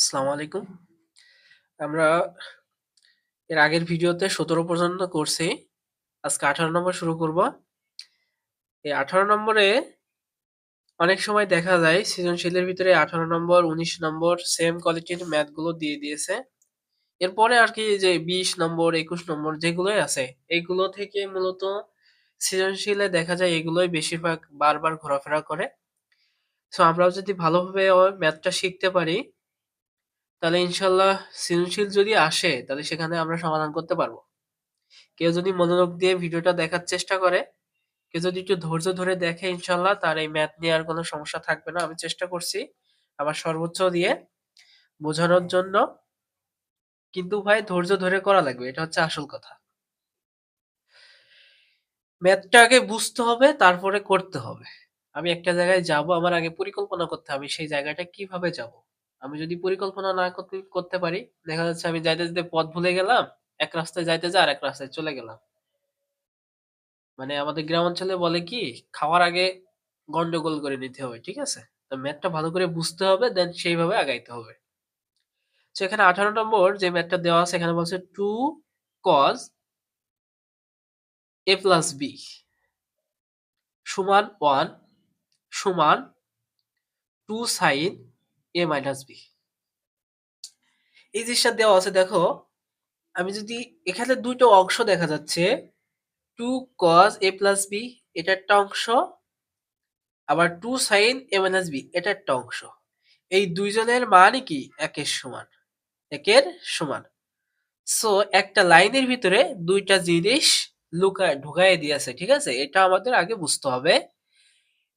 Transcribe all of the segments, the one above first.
আসসালামু আলাইকুম। আমরা এর আগের ভিডিওতে ১৭ পর্যন্ত করছি। আজকে ১৮ নম্বর শুরু করব। এই ১৮ নম্বরে অনেক সময় দেখা যায় সৃজনশীলের ভিতরে ১৮ নম্বর, ১৯ নম্বর সেম কোয়ালিটির ম্যাথগুলো দিয়ে দিয়েছে। এরপরে আরকি যে ২০ নম্বর, ২১ নম্বর যেগুলোই আছে এগুলো থেকে মূলত সৃজনশীলে দেখা যায় এগুলোই বেশিরভাগ বারবার ঘোরাফেরা করে। সো আমরাও যদি ভালোভাবে ম্যাথটা শিখতে পারি তাহলে ইনশাল্লাহ সৃজনশীল যদি আসে তাহলে সেখানে আমরা সমাধান করতে পারব কেউ যদি মনোযোগ দিয়ে ভিডিওটা দেখার চেষ্টা করে, কেউ যদি একটু ধৈর্য ধরে দেখে ইনশাআল্লাহ তার এই ম্যাথ নিয়ে আর কোনো সমস্যা থাকবে না। আমি চেষ্টা করছি আমার সর্বোচ্চ দিয়ে বোঝানোর জন্য। কিন্তু ভাই ধৈর্য ধরে করা লাগবে। এটা হচ্ছে আসল কথা। ম্যাথটা আগে বুঝতে হবে তারপরে করতে হবে। আমি একটা জায়গায় যাব আমার আগে পরিকল্পনা করতে হবে সেই জায়গাটা কীভাবে যাব। আমি যদি পরিকল্পনা না করতে পারি দেখা যাচ্ছে আমি যাইতে, যেতে পথ ভুলে গেলাম। এক রাস্তায় যাইতে যা আর এক রাস্তায় চলে গেলাম। মানে আমাদের গ্রাম অঞ্চলে বলে কি খাওয়ার আগে গন্ডগোল করে নিতে হবে। ঠিক আছে? তো ম্যাথটা ভালো করে বুঝতে হবে দেন সেইভাবে আগাইতে হবে। তো এখানে ১৮ নম্বর যে ম্যাথটা দেওয়া আছে এখানে বলছে two cos A plus B সমান ওয়ান সমান 2 sin a মাইনাস b এই জিনিসটা দেওয়া আছে, দেখো, আমি যদি এখানে ২ টো অংশ দেখা যাচ্ছে 2 cos a প্লাস b, এটা একটা অংশ, আবার 2 sin a মাইনাস b, এটা একটা অংশ। এই দুইজনের মানই কি একের সমান। একের সমান। সো একটা লাইনের ভিতরে ২ টা জিনিস লুকায় ঢুকায়ে দিয়েছে। ঠিক আছে? এটা আমাদের আগে বুঝতে হবে।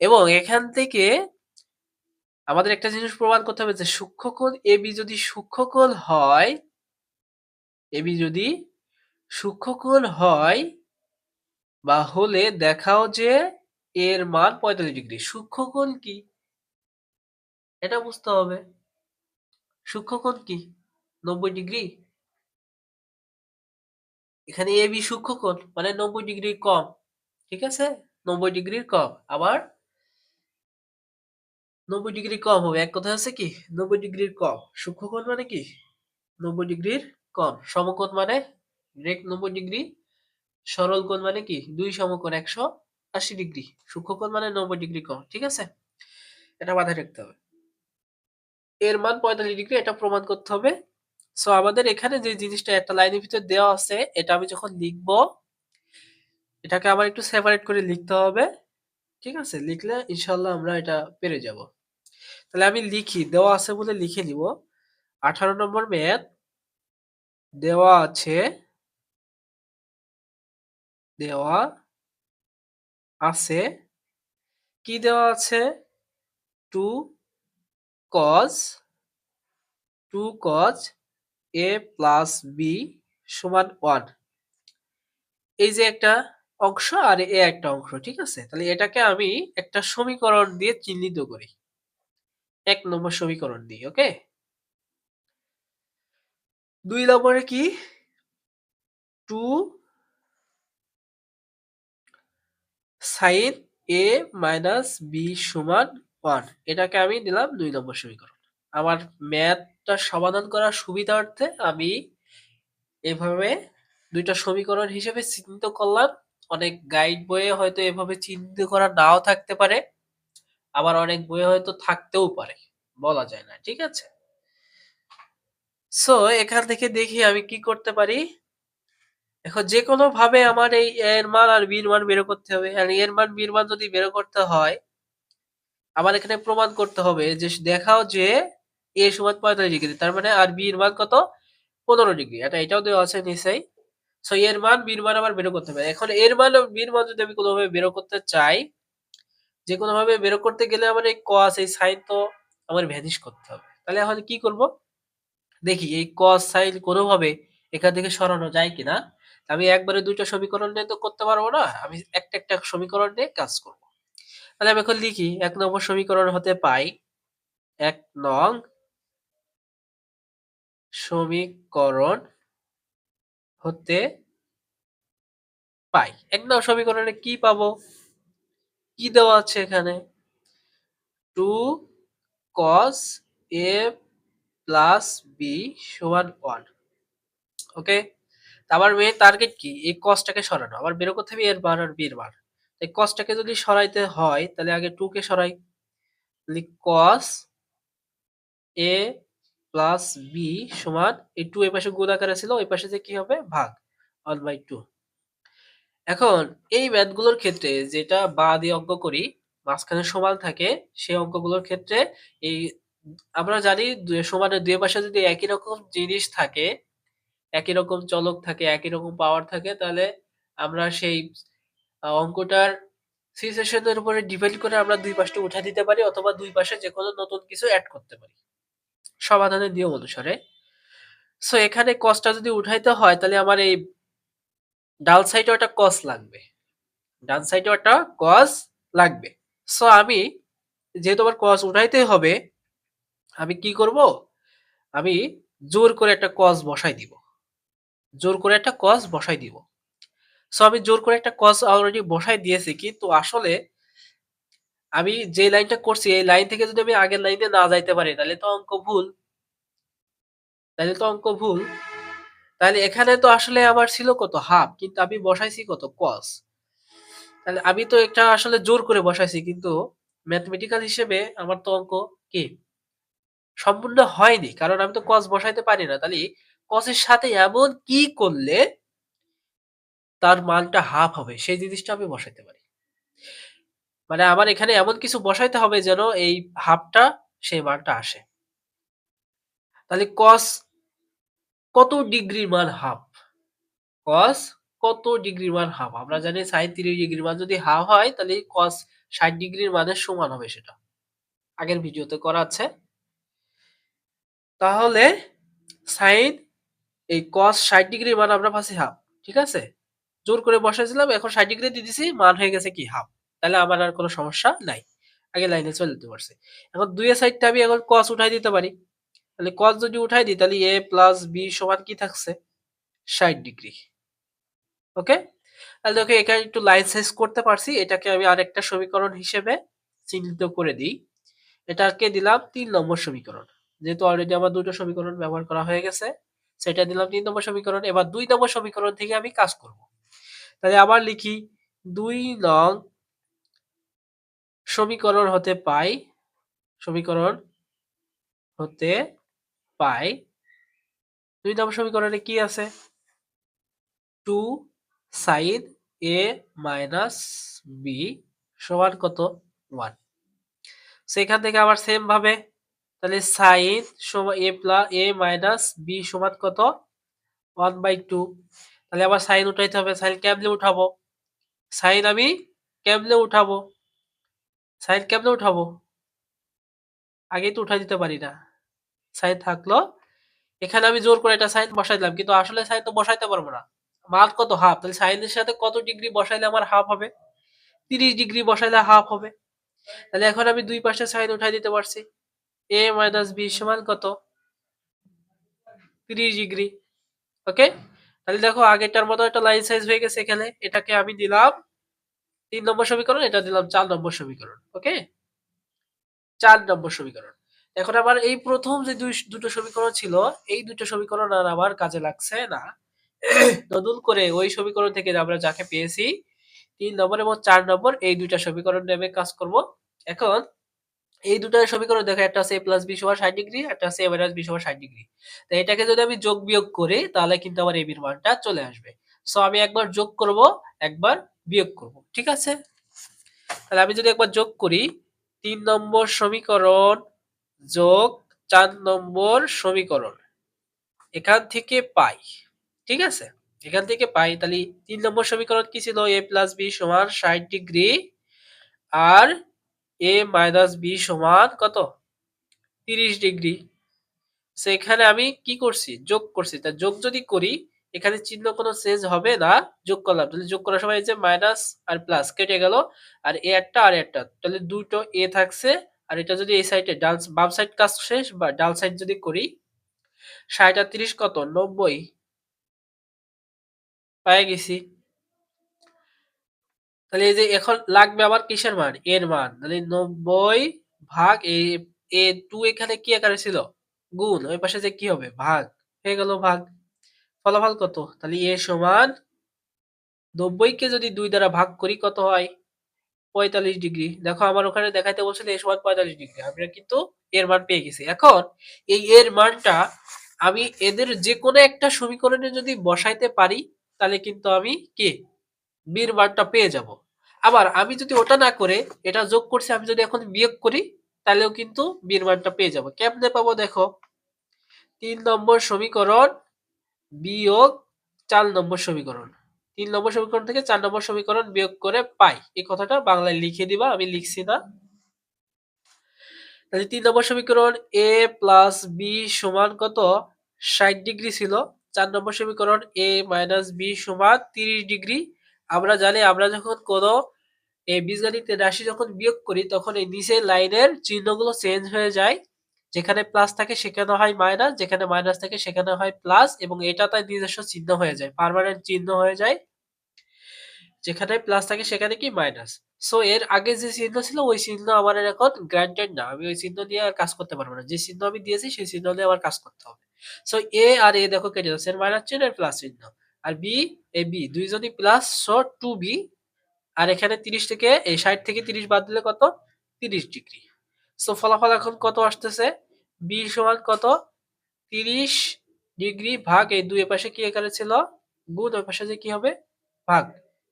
এবং এখান থেকে আমাদের একটা জিনিস প্রমাণ করতে হবে যে সূক্ষ্মকোণ AB যদি সূক্ষ্মকোণ হয় AB যদি সূক্ষ্মকোণ হয়, বা হলে দেখাও যে এর মান ৪৫ ডিগ্রি। সূক্ষ্মকোণ কি? এটা বুঝতে হবে। সূক্ষ্মকোণ কি? ৯০ ডিগ্রি? এখানে AB সূক্ষ্মকোণ মানে নব্বই ডিগ্রি কম। ঠিক আছে? ৯০ ডিগ্রির কম। আবার ৯০ ডিগ্রি কম হবে। এক কথায় আছে কি? ৯০ ডিগ্রির কম। সূক্ষ্মকোণ মানে কি? ৯০ ডিগ্রির কম। সমকোণ মানে ডিরেক্ট ৯০ ডিগ্রি। সরল কোণ মানে কি? দুই সমকোণ ১৮০ ডিগ্রি। সূক্ষ্মকোণ মানে ৯০ ডিগ্রি কম। ঠিক আছে? এটা মাথায় রাখতে হবে। এর মান ৪৫ ডিগ্রি, এটা প্রমাণ করতে হবে। সো আমাদের এখানে যে জিনিসটা একটা লাইনের ভিতরে দেওয়া আছে, এটা আমি যখন লিখব, এটাকে আবার একটু সেপারেট করে লিখতে হবে। ঠিক আছে? লিখলে ইনশাআল্লাহ আমরা এটা পেরে যাব। তাহলে আমি লিখি, দেওয়া আছে বলে লিখে নিব। ১৮ নম্বর ম্যাথ দেওয়া আছে দেওয়া আছে, কি দেওয়া আছে? 2 cos 2 cos a plus B সমান ওয়ান এই যে একটা অংশ আর এ একটা অংশ, ঠিক আছে? তাহলে এটাকে আমি একটা সমীকরণ দিয়ে চিহ্নিত করি। এক নম্বর সমীকরণ দিয়ে ওকে দুই নম্বরে কি? 2 sin a মাইনাস b সমান 1 এটাকে আমি দিলাম দুই নম্বর সমীকরণ। আমার ম্যাথটা সমাধান করার সুবিধার্থে আমি এভাবে দুইটা সমীকরণ হিসেবে চিহ্নিত করলাম। অনেক গাইড বইয়ে হয়তো এভাবে চিহ্নিত করা নাও থাকতে পারে। আবার অনেক বইয়ে হয়তো থাকতেও পারে, বলা যায় না, ঠিক আছে? সো এখান থেকে দেখি আমি কি করতে পারি। এখন যে কোনো ভাবে আমার এই এর মান আর বির মান বের করতে হবে, আর এর মান, বির মান যদি বের করতে হয়, আমার এখানে প্রমাণ করতে হবে যে, দেখাও যে এ সমান পঁয়তাল্লিশ ডিগ্রি, তার মানে আর বির মান কত? পনেরো ডিগ্রি, এটা এটাও দেওয়া আছে নিশ্চয়ই সো এর মান, বির মান আমার বের করতে হবে। এখন এর মান বির মান যদি আমি কোনোভাবে বের করতে চাই যে কোনোভাবে বের করতে গেলে আমার এই কস এই সাইন তো আমার ভ্যানিশ করতে হবে। তাহলে এখন কি করব? দেখি, এই কস সাইন কোনোভাবে এখান থেকে সরানো যায় কিনা? আমি একবারে দুইটা সমীকরণ নিয়ে তো করতে পারব না, আমি একটা একটা সমীকরণ নিয়ে কাজ করব। তাহলে আমি এখন লিখি, এক নম্বর সমীকরণ হতে পাই, এক নং সমীকরণ হতে পাই। এক নং সমীকরণে কি পাবো? কি দেওয়া আছে এখানে? Two cos A plus B সমান ওয়ান ওকে আমার মেয়ে টার্গেট কি? এই কসটাকে সরানো। আবার বেরো করতে হবে এর বার আর বি এর বার এই কসটাকে যদি সরাইতে হয়, তাহলে আগে টু কে সরাই। কস এ প্লাস বি সমান, এই টু এই পাশে গুণ আকারে ছিল, ওই পাশে যে কি হবে? ভাগ ওয়ান বাই টু এখন এই ম্যাথগুলোর ক্ষেত্রে যেটা বা দিয়ে অঙ্ক করি, মাঝখানে সমান থাকে, সেই অঙ্কগুলোর ক্ষেত্রে এই আমরা জানি সমানের দুই পাশে যদি একই রকম জিনিস থাকে, একই রকম চলক থাকে, একই রকম পাওয়ার থাকে, তাহলে আমরা সেই অঙ্কটার সিচুয়েশনের উপরে ডিপেন্ড করে আমরা দুই পাশটা উঠে দিতে পারি অথবা দুই পাশে যে কোনো নতুন কিছু অ্যাড করতে পারি। সমাধানের নিয়ম অনুসারে। সো এখানে কসটা যদি উঠাইতে হয়, তাহলে আমার এই ডাল সাইডে একটা কস লাগবে। ডান সাইডে একটা কস লাগবে। সো আমি যেহেতু আমার কস উঠাইতে হবে, আমি কি করব? আমি জোর করে একটা কস বসাই দিব। জোর করে একটা কস বসাই দিব। সো আমি জোর করে একটা কস অলরেডি বসাই দিয়েছি, কিন্তু আসলে আমি যে লাইনটা করছি, এই লাইন থেকে যদি আমি আগের লাইনে না যাইতে পারি, তাহলে তো অঙ্ক ভুল। তাহলে তো অঙ্ক ভুল। তাহলে এখানে তো আসলে আমার ছিল কত? হাফ। কিন্তু আমি বসাইছি কত? কস তাহলে আমি তো একটা আসলে জোর করে বসাইছি, কিন্তু ম্যাথমেটিক্যাল হিসেবে আমার তো অঙ্ক কি? সম্পূর্ণ হয়নি, কারণ আমি তো কস বসাইতে পারি না। তাহলে কসের সাথে এমন কি করলে তার মানটা হাফ হবে? সেই জিনিসটা আমি বসাইতে পারি। মানে আমার এখানে এমন কিছু বসাইতে হবে যেন এই হাফটা সেই মানটা আসে। তাহলে কস কত ডিগ্রির মান হাফ? কস কত ডিগ্রির মান হাফ? আমরা জানি সাইন তিরিশ ডিগ্রির মান যদি হাফ হয়, তাহলে কস ষাট ডিগ্রির মানের সমান হবে সেটা। আগের ভিডিওতে করা আছে। তাহলে সাইন এই কস ষাট ডিগ্রির মান আমরা পাচ্ছি হাফ, ঠিক আছে? জোর করে বসাইছিলাম, এখন ষাট ডিগ্রি দিয়ে দিছি, মান হয়ে গেছে কি হাফ? তাহলে আমার আর কোনো সমস্যা নাই। আগে লাইনে চলে যেতে পারছে। এখন দুইয়ের সাইডটা আমি এখন কস উঠাই দিতে পারি। তাহলে কস যদি উঠাই দিই, তাহলে এ প্লাস বি সমান কি থাকছে? ষাট ডিগ্রি ওকে তাহলে ওকে এখানে একটু লাইন সাইজ করতে পারছি। এটাকে আমি আরেকটা সমীকরণ হিসেবে চিহ্নিত করে দিই। এটাকে দিলাম তিন নম্বর সমীকরণ। যেহেতু অলরেডি আমার দুটো সমীকরণ ব্যবহার করা হয়ে গেছে, সেটা দিলাম তিন নম্বর সমীকরণ। এবার দুই নম্বর সমীকরণ থেকে আমি কাজ করব। তাহলে আবার লিখি, দুই নং সমীকরণ হতে পাই, সমীকরণ হতে পাই। দুই নম্বর সমীকরণে কি আছে? Two sine A minus B সমান কত? ওয়ান সেখান থেকে আবার সেম ভাবে, তাহলে সাইন সমান A plus A minus B সমান কত? ওয়ান বাই টু তাহলে আবার সাইন উঠাইতে হবে সাইন কেমনে উঠাবো? সাইন আমি কেমনে উঠাবো? সাইন কেমনে উঠাবো? আগে তো উঠাই দিতে পারি না। সাইন থাকল। এখানে আমি জোর করে একটা সাইন বসাই দিলাম, কিন্তু আসলে সাইন তো বসাইতে পারব না। মান কত? হাফ। তাহলে সাইনের সাথে কত ডিগ্রি বসাইলে আমার হাফ হবে? তিরিশ ডিগ্রি বসাইলে হাফ হবে। তাহলে এখন আমি দুই পাশে সাইন উঠাই দিতে পারছি। এ মাইনাস বি সমান কত? তিরিশ ডিগ্রি। ওকে? তাহলে দেখো আগেরটার মতো একটা লাইন সাইজ হয়ে গেছে এখানে। এটাকে আমি দিলাম তিন নম্বর সমীকরণ, এটা দিলাম চার নম্বর সমীকরণ। ওকে? চার নম্বর সমীকরণ। এখন আবার এই প্রথম যে দুই, দুটো সমীকরণ ছিল, এই দুটো সমীকরণ আর আমার কাজে লাগছে না। নতুন করে ওই সমীকরণ থেকে আমরা যাকে পেয়েছি, তিন নম্বর এবং চার নম্বর, এই দুইটা সমীকরণ নেমে কাজ করব। এখন এই দুটো সমীকরণ দেখো, একটা আছে এ প্লাস বি সমান ষাট ডিগ্রি, একটা আছে এ মাইনাস বি সমান ষাট ডিগ্রি। তো এটাকে যদি আমি যোগ বিয়োগ করি, তাহলে কিন্তু আমার এবির মানটা চলে আসবে। সো আমি একবার যোগ করব, একবার বিয়োগ করব, ঠিক আছে? তাহলে আমি যদি একবার যোগ করি, তিন নম্বর সমীকরণ যোগ চার নম্বর সমীকরণ। এখান থেকে পাই, ঠিক আছে? এখান থেকে পাই, তাহলে তিন নম্বর সমীকরণ কি ছিল? এ প্লাস বি সমান ষাট ডিগ্রি আর এ মাইনাস বি সমান কত? তিরিশ ডিগ্রি। সেখানে আমি কি করছি? যোগ করছি। তা যোগ যদি করি, এখানে চিহ্ন কোনো চেঞ্জ হবে না, যোগ করলাম। তাহলে যোগ করার সময় যে মাইনাস আর প্লাস কেটে গেল, আর এ একটা আর একটা। তাহলে দুটো এ থাকছে আর এটা যদি এই সাইডে ডাল বাম সাইড কাজ শেষ বা ডাল সাইড যদি করি, ষাট তিরিশ কত? নব্বই। পায়ে গেছি। তাহলে এই যে এখন লাগবে আমার কিসের মান? এর মান। তাহলে নব্বই ভাগ এ টু এখানে কি আকারে ছিল? গুণ। ওই পাশে যে কি হবে? ভাগ। হয়ে গেল ভাগ। ফলাফল কত? তাহলে এ সমান নব্বইকে যদি দুই দ্বারা ভাগ করি কত হয়? পঁয়তাল্লিশ ডিগ্রি। দেখো আমার ওখানে দেখাইতে বলছিল এ সমান পঁয়তাল্লিশ ডিগ্রি। আমরা কিন্তু এর মান পেয়ে গেছি। এখন এই এর মানটা আমি এদের যে কোনো একটা সমীকরণে যদি বসাইতে পারি, তাহলে কিন্তু আমি কি? বির মানটা পেয়ে যাব। আবার আমি যদি ওটা না করে, এটা যোগ করছি, আমি যদি এখন বিয়োগ করি, তাহলেও কিন্তু বির মানটা পেয়ে যাব। কেমনে পাবো দেখো? তিন নম্বর সমীকরণ বিয়োগ চার নম্বর সমীকরণ। তিন নম্বর সমীকরণ থেকে চার নম্বর সমীকরণ বিয়োগ করে পাই। এই কথাটা বাংলায় লিখে দিবা, আমি লিখছি না। তিন নম্বর সমীকরণ এ প্লাস বি সমান কত? ষাট ডিগ্রি ছিল। চার নম্বর সমীকরণ এ মাইনাস বি সমান তিরিশ ডিগ্রি। আমরা জানি, আমরা যখন কোনো এই বীজগণিত রাশি যখন বিয়োগ করি, তখন এই নিচের লাইনের চিহ্নগুলো চেঞ্জ হয়ে যায়। যেখানে প্লাস থাকে সেখানে হয় মাইনাস যেখানে মাইনাস থাকে সেখানে হয় প্লাস এবং এটা তার নিজস্ব চিহ্ন হয়ে যায় পারমানেন্ট চিহ্ন হয়ে যায়। যেখানে প্লাস থাকে সেখানে কি মাইনাস সো এর আগে যে চিহ্ন ছিল, ওই চিহ্ন আমার এখন গ্রান্টেড না। আমি ওই চিহ্ন দিয়ে আর কাজ করতে পারব না। যে চিহ্ন আমি দিয়েছি, সেই চিহ্ন দিয়ে আমার কাজ করতে হবে। সো এ আর এ দেখো কেটে যাচ্ছে। মাইনাস চিহ্ন আর প্লাস চিহ্ন। আর বি এ বি দুইজনই প্লাস সো টু বি আর এখানে তিরিশ থেকে, এই ষাট থেকে তিরিশ বাদ দিলে কত? তিরিশ ডিগ্রি। সো ফলাফল এখন কত আসতেছে? বি সমান কত? তিরিশ ডিগ্রি ভাগ, এই দুই পাশে কি এখানে ছিল? গুণ, ওই পাশে যে কি হবে? ভাগ।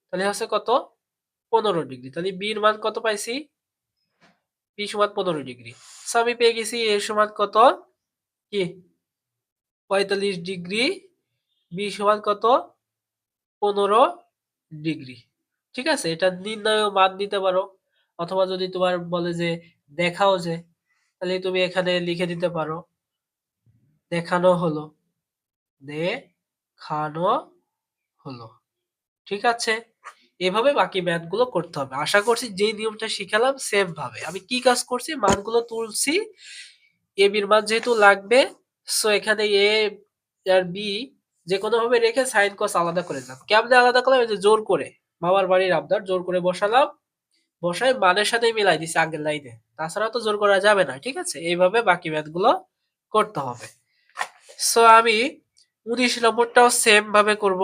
তাহলে হচ্ছে কত? পনেরো ডিগ্রি। তাহলে বির মান কত পাইছি? বি সমান পনেরো ডিগ্রি। সো আমি পেয়ে গেছি এ সমান কত? কি? পঁয়তাল্লিশ ডিগ্রি। বি সমান কত? পনেরো ডিগ্রি। ঠিক আছে? এটা নির্ণয় মান দিতে পারো। অথবা যদি তোমার বলে যে দেখাও যে তাহলে তুমি এখানে লিখে দিতে পারো। দেখানো হলো। দেখানো হলো। ঠিক আছে? এভাবে বাকি ম্যাথগুলো করতে হবে। আশা করছি যে নিয়মটা শিখালাম সেম ভাবে আমি কি কাজ করছি? মানগুলো তুলছি। এ বির মান যেহেতু লাগবে সো এখানে এ আর বি যে কোনো ভাবে রেখে সাইন কস আলাদা করে দিলাম। কেমনে আলাদা করলাম? যে জোর করে। বাবার বাড়ির আবদার, জোর করে বসালাম। বসাই মানের সাথে মিলাই দিছি আগের লাইনে। তাছাড়া তো জোর করা যাবে না, ঠিক আছে? এইভাবে বাকি ম্যাথগুলো করতে হবে। সো আমি উনিশ নম্বরটাও সেম ভাবে করব।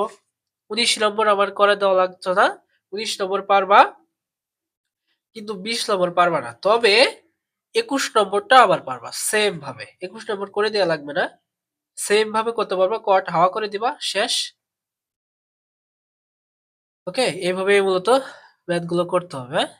উনিশ নম্বর আমার করে দেওয়া লাগতো না। উনিশ নম্বর পারবা, কিন্তু বিশ নম্বর পারবা না। তবে একুশ নম্বরটা আবার পারবা সেম ভাবে একুশ নম্বর করে দেওয়া লাগবে না। সেম ভাবে করতে পারবা কট হাওয়া করে দিবা, শেষ। ওকে এইভাবে মূলত ম্যাথগুলো করতে হবে হ্যাঁ?